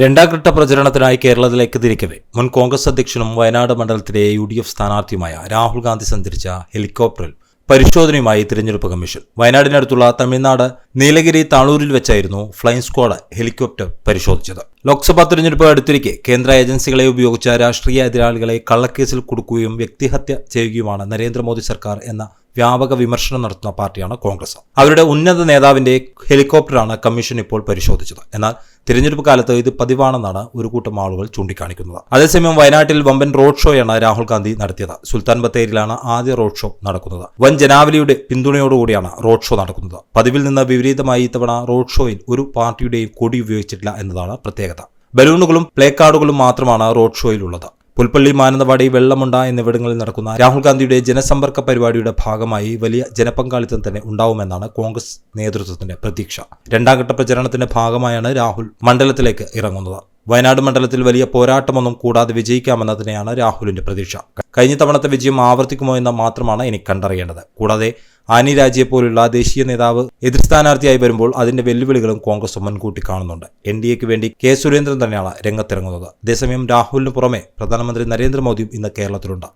രണ്ടാം ഘട്ട പ്രചരണത്തിനായി കേരളത്തിലേക്ക് തിരിക്കവേ. മുൻ കോൺഗ്രസ് അധ്യക്ഷനും വയനാട് മണ്ഡലത്തിലെ യു ഡി എഫ് സ്ഥാനാർത്ഥിയുമായ രാഹുൽ ഗാന്ധി സഞ്ചരിച്ച ഹെലികോപ്റ്ററിൽ പരിശോധനയുമായി തിരഞ്ഞെടുപ്പ് കമ്മീഷൻ. വയനാടിനടുത്തുള്ള തമിഴ്നാട് നീലഗിരി താളൂരിൽ വെച്ചായിരുന്നു ഫ്ലൈയിങ് സ്ക്വാഡ് ഹെലികോപ്റ്റർ പരിശോധിച്ചത്. ലോക്സഭാ തിരഞ്ഞെടുപ്പ് അടുത്തിരിക്കെ കേന്ദ്ര ഏജൻസികളെ ഉപയോഗിച്ച രാഷ്ട്രീയ എതിരാളികളെ കള്ളക്കേസിൽ കുടുക്കുകയും വ്യക്തിഹത്യ ചെയ്യുകയുമാണ് നരേന്ദ്രമോദി സർക്കാർ എന്ന വ്യാപക വിമർശനം നടത്തുന്ന പാർട്ടിയാണ് കോൺഗ്രസ്. അവരുടെ ഉന്നത നേതാവിന്റെ ഹെലികോപ്റ്ററാണ് കമ്മീഷൻ ഇപ്പോൾ പരിശോധിച്ചത്. എന്നാൽ തിരഞ്ഞെടുപ്പ് കാലത്ത് ഇത് പതിവാണെന്നാണ് ഒരു കൂട്ടം ആളുകൾ ചൂണ്ടിക്കാണിക്കുന്നത്. അതേസമയം വയനാട്ടിൽ വമ്പൻ റോഡ് ഷോയാണ് രാഹുൽ ഗാന്ധി നടത്തിയത്. സുൽത്താൻ ബത്തേരിയിലാണ് ആദ്യ റോഡ് ഷോ നടക്കുന്നത്. വൻ ജനാവലിയുടെ പിന്തുണയോടുകൂടിയാണ് റോഡ് ഷോ നടക്കുന്നത്. പതിവിൽ നിന്ന് വിപരീതമായി ഇത്തവണ റോഡ് ഷോയിൽ ഒരു പാർട്ടിയുടെയും കൊടി ഉപയോഗിച്ചിട്ടില്ല എന്നതാണ് പ്രത്യേകത. ബലൂണുകളും പ്ലേ കാർഡുകളും മാത്രമാണ് റോഡ് ഷോയിലുള്ളത് പുൽപ്പള്ളി മാനന്തവാടി വെള്ളമുണ്ട എന്നിവിടങ്ങളിൽ നടക്കുന്ന രാഹുൽ ഗാന്ധിയുടെ ജനസമ്പർക്ക പരിപാടിയുടെ ഭാഗമായി വലിയ ജനപങ്കാളിത്തം തന്നെ ഉണ്ടാവുമെന്നാണ് കോൺഗ്രസ് നേതൃത്വത്തിന്റെ പ്രതീക്ഷ. രണ്ടാംഘട്ട പ്രചരണത്തിന്റെ ഭാഗമായാണ് രാഹുൽ മണ്ഡലത്തിലേക്ക് ഇറങ്ങുന്നത്. വയനാട് മണ്ഡലത്തിൽ വലിയ പോരാട്ടമൊന്നും കൂടാതെ വിജയിക്കാമെന്നതിനെയാണ് രാഹുലിന്റെ പ്രതീക്ഷ. കഴിഞ്ഞ തവണത്തെ വിജയം ആവർത്തിക്കുമോ എന്ന് മാത്രമാണ് ഇനി കണ്ടറിയേണ്ടത്. കൂടാതെ ആനി രാജയെ പോലുള്ള ദേശീയ നേതാവ് എതിർ സ്ഥാനാർത്ഥിയായി വരുമ്പോൾ അതിന്റെ വെല്ലുവിളികളും കോൺഗ്രസ് മുൻകൂട്ടി കാണുന്നുണ്ട്. എൻ ഡി എക്ക് വേണ്ടി കെ സുരേന്ദ്രൻ തന്നെയാണ് രംഗത്തിറങ്ങുന്നത്. അതേസമയം രാഹുലിന് പുറമെ പ്രധാനമന്ത്രി നരേന്ദ്രമോദിയും ഇന്ന് കേരളത്തിലുണ്ട്.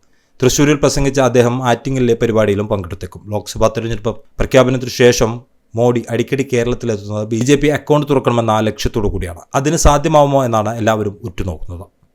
തൃശൂരിൽ പ്രസംഗിച്ച അദ്ദേഹം ആറ്റിങ്ങലിലെ പരിപാടിയിലും പങ്കെടുത്തേക്കും. ലോക്സഭാ തെരഞ്ഞെടുപ്പ് പ്രഖ്യാപനത്തിനു ശേഷം മോഡി അടിക്കടി കേരളത്തിലെത്തുന്നത് ബി ജെ പി അക്കൗണ്ട് തുറക്കണമെന്ന ലക്ഷ്യത്തോടു കൂടിയാണ്. അതിന് സാധ്യമാവുമോ എന്നാണ് എല്ലാവരും ഉറ്റുനോക്കുന്നത്.